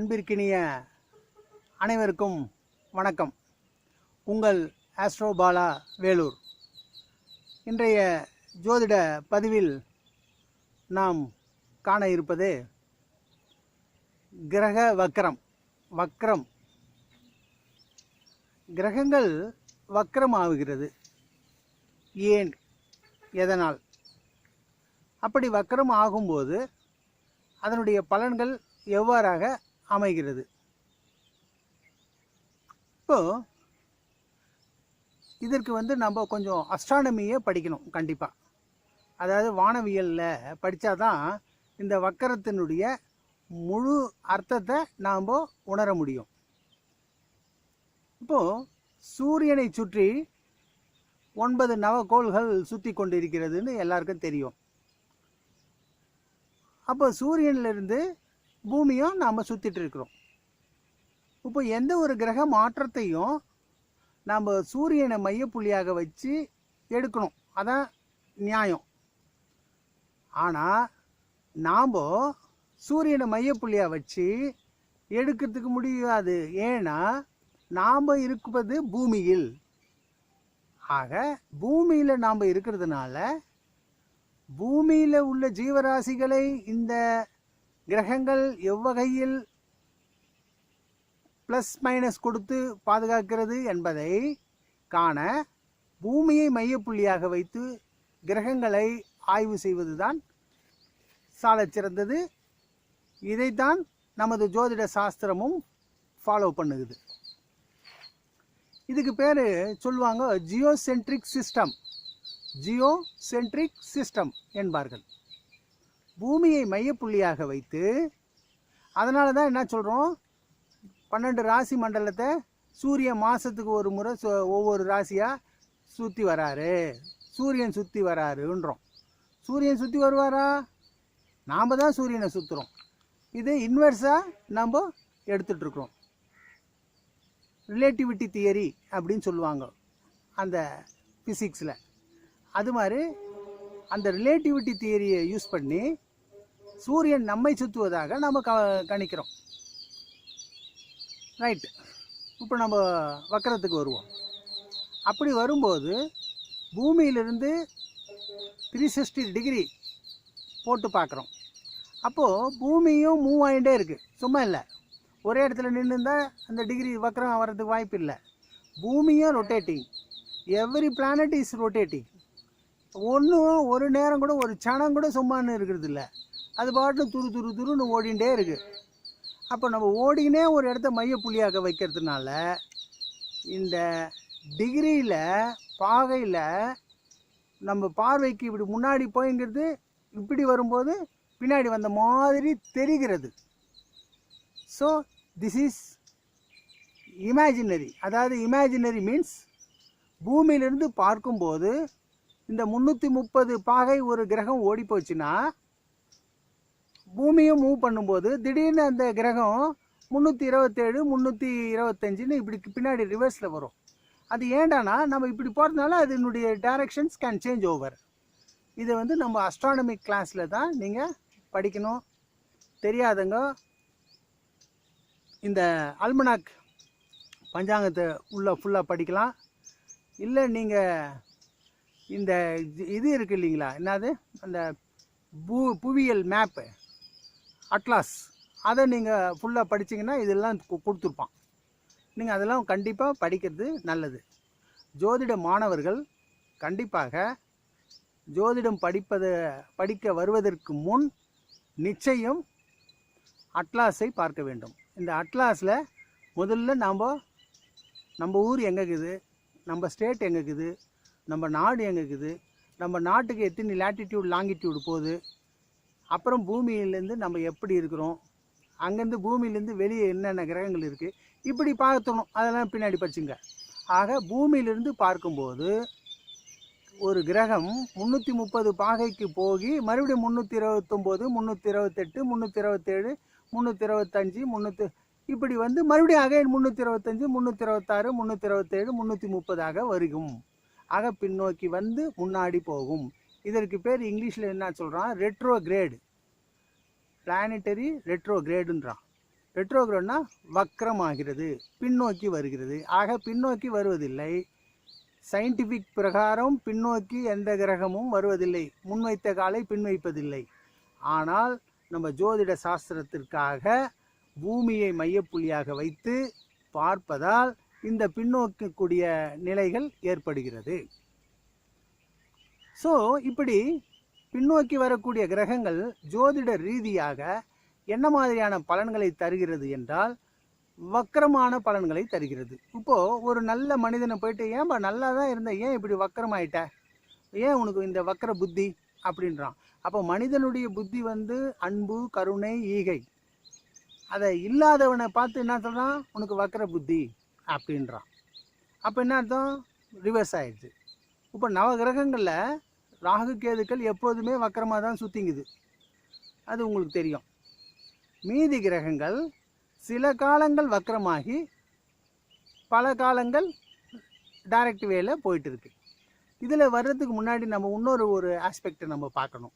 அன்பிற்கினிய அனைவருக்கும் வணக்கம். உங்கள் ஆஸ்ட்ரோ பாலா வேலூர். இன்றைய ஜோதிட பதிவில் நாம் காண இருப்பது கிரக வக்ரம் வக்ரம். கிரகங்கள் வக்ரம் ஆகுகிறது ஏன்? எதனால்? அப்படி வக்ரம் ஆகும்போது அதனுடைய பலன்கள் எவ்வாறாக அமைகிறது. இப்போது இதற்கு வந்து நம்ம கொஞ்சம் அஸ்ட்ரானமியை படிக்கணும் கண்டிப்பாக அதாவது வானவியலில் படித்தா தான் இந்த வக்கரத்தினுடைய முழு அர்த்தத்தை நாம் உணர முடியும். இப்போது சூரியனை சுற்றி ஒன்பது நவகோள்கள் சுற்றி கொண்டு இருக்கிறதுன்னு எல்லாருக்கும் தெரியும். அப்போ சூரியனிலிருந்து பூமியும் நாம் சுற்றிட்டு இருக்கிறோம். இப்போ எந்த ஒரு கிரக மாற்றத்தையும் நாம் சூரியனை மையப்புள்ளியாக வச்சு எடுக்கணும். அதான் நியாயம். ஆனால் நாம் சூரியனை மையப்புள்ளியாக வச்சு எடுக்கிறதுக்கு முடியாது. ஏன்னா நாம் இருப்பது பூமியில். ஆக பூமியில் நாம் இருக்கிறதுனால பூமியில் உள்ள ஜீவராசிகளை இந்த கிரகங்கள் எவ்வகையில் ப்ளஸ் மைனஸ் கொடுத்து பாதுகாக்கிறது என்பதை காண பூமியை மையப்புள்ளியாக வைத்து கிரகங்களை ஆய்வு செய்வதுதான் சாலச் சிறந்தது. இதைத்தான் நமது ஜோதிட சாஸ்திரமும் ஃபாலோ பண்ணுகுது இதுக்கு பேர் சொல்லுவாங்க geocentric system geocentric system என்பார்கள். பூமியை மையப்புள்ளியாக வைத்து அதனால தான் என்ன சொல்கிறோம் பன்னெண்டு ராசி மண்டலத்தை சூரிய மாதத்துக்கு ஒரு முறை ஒவ்வொரு ராசியாக சுற்றி வராரு. சூரியன் சுற்றி வராருன்றோம். சூரியன் சுற்றி வருவாரா? நாம் தான் சூரியனை சுற்றுறோம் இது இன்வெர்ஸாக நம்ம எடுத்துட்ருக்குறோம் ரிலேட்டிவிட்டி தியரி அப்படின்னு சொல்லுவாங்க அந்த ஃபிசிக்ஸில் அது மாதிரி அந்த ரிலேட்டிவிட்டி தியரியை யூஸ் பண்ணி சூரியன் நம்மை சுற்றுவதாக நம்ம க கணிக்கிறோம். ரைட் இப்போ நம்ம வக்கரத்துக்கு வருவோம். அப்படி வரும்போது பூமியிலிருந்து த்ரீ சிக்ஸ்டி டிகிரி போட்டு பார்க்குறோம். அப்போது பூமியும் மூவ் ஆகிட்டே இருக்குது சும்மா இல்லை. ஒரே இடத்துல நின்று இருந்தால் அந்த டிகிரி வக்கரம் வர்றதுக்கு வாய்ப்பு இல்லை பூமியும் rotating every planet is rotating ஒன்றும் ஒரு நேரம் கூட ஒரு சனம் கூட சும்மான்னு இருக்கிறது இல்லை. அது பாட்டு துரு துரு துருன்னு ஓடிண்டே இருக்குது அப்போ நம்ம ஓடினே ஒரு இடத்த மையப்புள்ளியாக வைக்கிறதுனால இந்த டிகிரியில் பாகையில் நம்ம பார்வைக்கு இப்படி முன்னாடி போய்ங்கிறது இப்படி வரும்போது பின்னாடி வந்த மாதிரி தெரிகிறது. ஸோ திஸ் இஸ் இமேஜினரி அதாவது இமேஜினரி மீன்ஸ் பூமியிலிருந்து பார்க்கும்போது இந்த முந்நூற்றி முப்பது பாகை ஒரு கிரகம் ஓடி போச்சுன்னா பூமியும் மூவ் பண்ணும்போது திடீர்னு அந்த கிரகம் முந்நூற்றி இருபத்தேழு முந்நூற்றி இருபத்தஞ்சுன்னு இப்படி பின்னாடி ரிவர்ஸில் வரும். அது ஏண்டானா நம்ம இப்படி போகிறதுனால அதனுடைய டைரக்ஷன்ஸ் கேன் சேஞ்ச் ஓவர் இதை வந்து நம்ம அஸ்ட்ரானமிக் கிளாஸில் தான் நீங்கள் படிக்கணும். தெரியாதங்க இந்த அல்மனாக் பஞ்சாங்கத்தை உள்ள ஃபுல்லாக படிக்கலாம். இல்லை நீங்கள் இந்த இது- இது இருக்குது இல்லைங்களா? என்னது? அந்த பூ புவியியல் மேப்பு அட்லாஸ் அதை நீங்கள் ஃபுல்லாக படிச்சிங்கன்னா இதெல்லாம் கொடுத்துருப்பான். நீங்கள் அதெல்லாம் கண்டிப்பாக படிக்கிறது நல்லது. ஜோதிட மாணவர்கள் கண்டிப்பாக ஜோதிடம் படிப்பதை படிக்க வருவதற்கு முன் நிச்சயம் அட்லாஸை பார்க்க வேண்டும். இந்த அட்லாஸில் முதல்ல நாம் நம்ம ஊர் எங்கே இருக்குது நம்ம ஸ்டேட் எங்கே இருக்குது நம்ம நாடு எங்கே இருக்குது நம்ம நாட்டுக்கு எத்தனை லேட்டிடியூட் லாங்கிடியூடு போகுது? அப்புறம் பூமியிலேருந்து நம்ம எப்படி இருக்கிறோம்? அங்கேருந்து பூமியிலேருந்து வெளியே என்னென்ன கிரகங்கள் இருக்குது இப்படி பார்த்தணும் அதெல்லாம் பின்னாடி படிச்சுங்க. ஆக பூமியிலிருந்து பார்க்கும்போது ஒரு கிரகம் முந்நூற்றி முப்பது பாகைக்கு போகி மறுபடியும் முந்நூற்றி இருபத்தொம்போது முந்நூற்றி இருபத்தெட்டு முந்நூற்றி இருபத்தேழு முந்நூற்றி இருபத்தஞ்சி முந்நூற்றி இப்படி வந்து மறுபடியும் அகைன் முந்நூற்றி இருபத்தஞ்சி முந்நூற்றி இருபத்தாறு முந்நூற்றி இருபத்தேழு முந்நூற்றி முப்பதாக வருகும். ஆக பின்னோக்கி வந்து முன்னாடி போகும். இதற்கு பேர் இங்கிலீஷில் என்ன சொல்கிறான் ரெட்ரோ கிரேடு பிளானிட்டரி ரெட்ரோ கிரேடுன்றான் ரெட்ரோகிரேட்னா வக்கரமாகிறது பின்னோக்கி வருகிறது. ஆக பின்னோக்கி வருவதில்லை. சயின்டிஃபிக் பிரகாரம் பின்னோக்கி எந்த கிரகமும் வருவதில்லை. முன்வைத்த காலை பின்வைப்பதில்லை. ஆனால் நம்ம ஜோதிட சாஸ்திரத்திற்காக பூமியை மையப்புள்ளியாக வைத்து பார்ப்பதால் இந்த பின்னோக்கக்கூடிய நிலைகள் ஏற்படுகிறது. ஸோ இப்படி பின்னோக்கி வரக்கூடிய கிரகங்கள் ஜோதிட ரீதியாக என்ன மாதிரியான பலன்களை தருகிறது என்றால் வக்கரமான பலன்களை தருகிறது. இப்போது ஒரு நல்ல மனிதனை போயிட்டு ஏன்பா நல்லா தான் இருந்த ஏன் இப்படி வக்கரமாயிட்ட? ஏன் உனக்கு இந்த வக்கர புத்தி? அப்படின்றான். அப்போ மனிதனுடைய புத்தி வந்து அன்பு கருணை ஈகை. அதை இல்லாதவனை பார்த்து என்ன சொல்கிறான் உனக்கு வக்கர புத்தி. அப்படின்றான். அப்போ என்ன அர்த்தம்? ரிவர்ஸ் ஆயிடுச்சு. இப்போ நவகிரகங்களில் ராகு கேதுக்கள் எப்போதுமே வக்கரமாக தான் சுற்றிங்குது அது உங்களுக்கு தெரியும். மீதி கிரகங்கள் சில காலங்கள் வக்கரமாகி பல காலங்கள் டைரக்ட் வேல போயிட்டு இருக்கு இதில் வர்றதுக்கு முன்னாடி நம்ம இன்னொரு ஒரு ஆஸ்பெக்டை நம்ம பார்க்கணும்.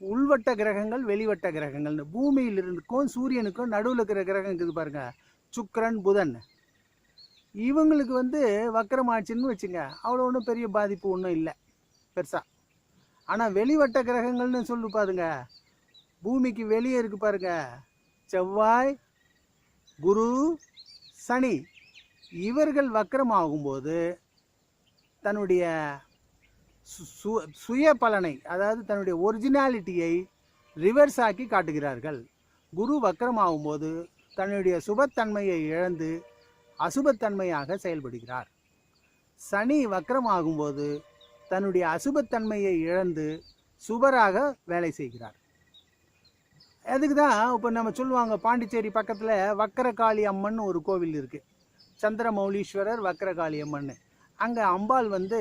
உள்வட்ட கிரகங்கள் வெளிவட்ட கிரகங்கள்னு. பூமியிலிருந்துக்கும் சூரியனுக்கும் நடுவில் இருக்கிற கிரகம் இருக்குது பாருங்கள் சுக்கரன் புதன். இவங்களுக்கு வந்து வக்கரமாச்சுன்னு வச்சுங்க அவ்வளோ ஒன்றும் பெரிய பாதிப்பு ஒன்றும் இல்லை பெருசாக ஆனால் வெளிவட்ட கிரகங்கள்னு சொல்லி பாருங்க பூமிக்கு வெளியே இருக்கு பாருங்க செவ்வாய் குரு சனி இவர்கள் வக்கரமாகும்போது தன்னுடைய சு- சு- சுய பலனை அதாவது தன்னுடைய ஒரிஜினாலிட்டியை ரிவர்ஸ் ஆக்கி காட்டுகிறார்கள். குரு வக்கரமாகும்போது தன்னுடைய சுபத்தன்மையை இழந்து அசுபத்தன்மையாக செயல்படுகிறார். சனி வக்கரமாகும்போது தன்னுடைய அசுபத்தன்மையை இழந்து சுபராக வேலை செய்கிறார். அதுக்கு தான் இப்போ நம்ம சொல்லுவாங்க பாண்டிச்சேரி பக்கத்தில் வக்கரகாளி அம்மன் ஒரு கோவில் இருக்குது சந்திரமௌலீஸ்வரர் வக்கரகாளி அம்மன் அங்கே அம்பாள் வந்து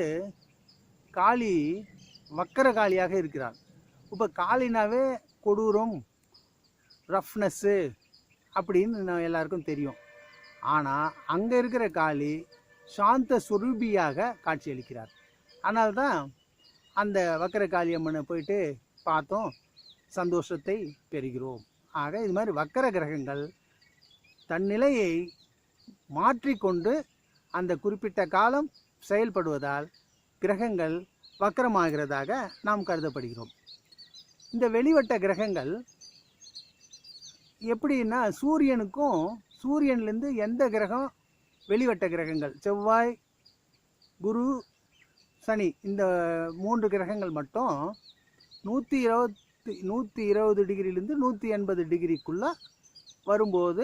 காளி வக்கரகாளியாக இருக்கிறார் இப்போ காளினாவே கொடூரம் ரஃப்னஸ்ஸு அப்படின்னு நான் எல்லாருக்கும் தெரியும். ஆனால் அங்கே இருக்கிற காளி சாந்த சுரூபியாக காட்சியளிக்கிறார். அதனால் தான் அந்த வக்கரகாளி காளியம்மனை போயிட்டு பார்த்தோம் சந்தோஷத்தை பெறுகிறோம். ஆக இது மாதிரி வக்கர கிரகங்கள் தன் நிலையை மாற்றிக்கொண்டு அந்த குறிப்பிட்ட காலம் செயல்படுவதால் கிரகங்கள் வக்கரமாகிறதாக நாம் கருதப்படுகிறோம். இந்த வெளிவட்ட கிரகங்கள் எப்படின்னா சூரியனுக்கும் சூரியன்லேருந்து எந்த கிரகம் வெளிவட்ட கிரகங்கள்? செவ்வாய் குரு சனி. இந்த மூன்று கிரகங்கள் மட்டும் நூற்றி இருபத்தி நூற்றி இருபது டிகிரிலேருந்து நூற்றி எண்பது டிகிரிக்குள்ளே வரும்போது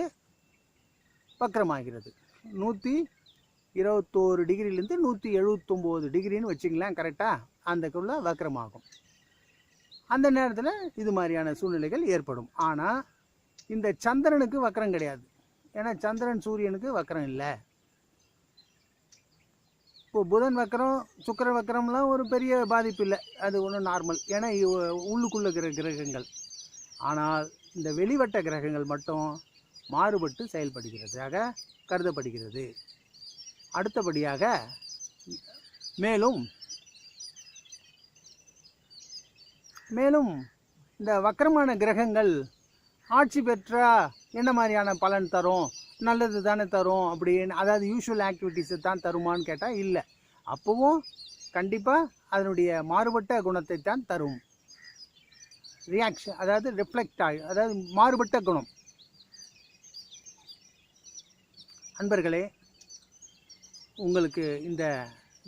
வக்கரமாகிறது. நூற்றி இருபத்தோரு டிகிரிலேருந்து நூற்றி எழுபத்தொம்போது டிகிரின்னு வச்சிங்களேன் கரெக்டாக அந்தக்குள்ளே வக்கரமாகும். அந்த நேரத்தில் இது மாதிரியான சூழ்நிலைகள் ஏற்படும். ஆனால் இந்த சந்திரனுக்கு வக்கரம் கிடையாது. ஏன்னா சந்திரன் சூரியனுக்கு வக்கரம் இல்லை. இப்போ புதன் வக்கரம் சுக்கர வக்கரம்லாம் ஒரு பெரிய பாதிப்பு இல்லை. அது ஒன்றும் நார்மல் ஏன்னா உள்ளுக்குள்ளே இருக்கிற கிரகங்கள். ஆனால் இந்த வெளிவட்ட கிரகங்கள் மட்டும் மாறுபட்டு செயல்படுகிறதாக கருதப்படுகிறது. அடுத்தபடியாக மேலும் மேலும் இந்த வக்கரமான கிரகங்கள் ஆட்சி பெற்ற என்ன மாதிரியான பலன் தரும்? நல்லது தானே தரும் அப்படின்னு அதாவது யூஷுவல் ஆக்டிவிட்டீஸை தான் தருமான்னு கேட்டால் இல்லை. அப்போவும் கண்டிப்பாக அதனுடைய மாறுபட்ட குணத்தை தான் தரும். ரியாக்ஷன் அதாவது ரிஃப்ளெக்ட் ஆகி அதாவது மாறுபட்ட குணம். அன்பர்களே உங்களுக்கு இந்த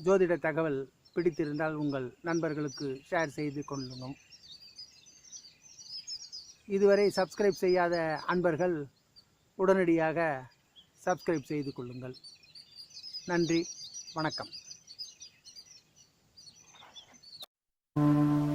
ஜோதிட தகவல் பிடித்திருந்தால் உங்கள் நண்பர்களுக்கு ஷேர் செய்து கொள்ளுங்கள் இதுவரை சப்ஸ்கிரைப் செய்யாத அன்பர்கள் உடனடியாக சப்ஸ்கிரைப் செய்து கொள்ளுங்கள் நன்றி வணக்கம் Thank you.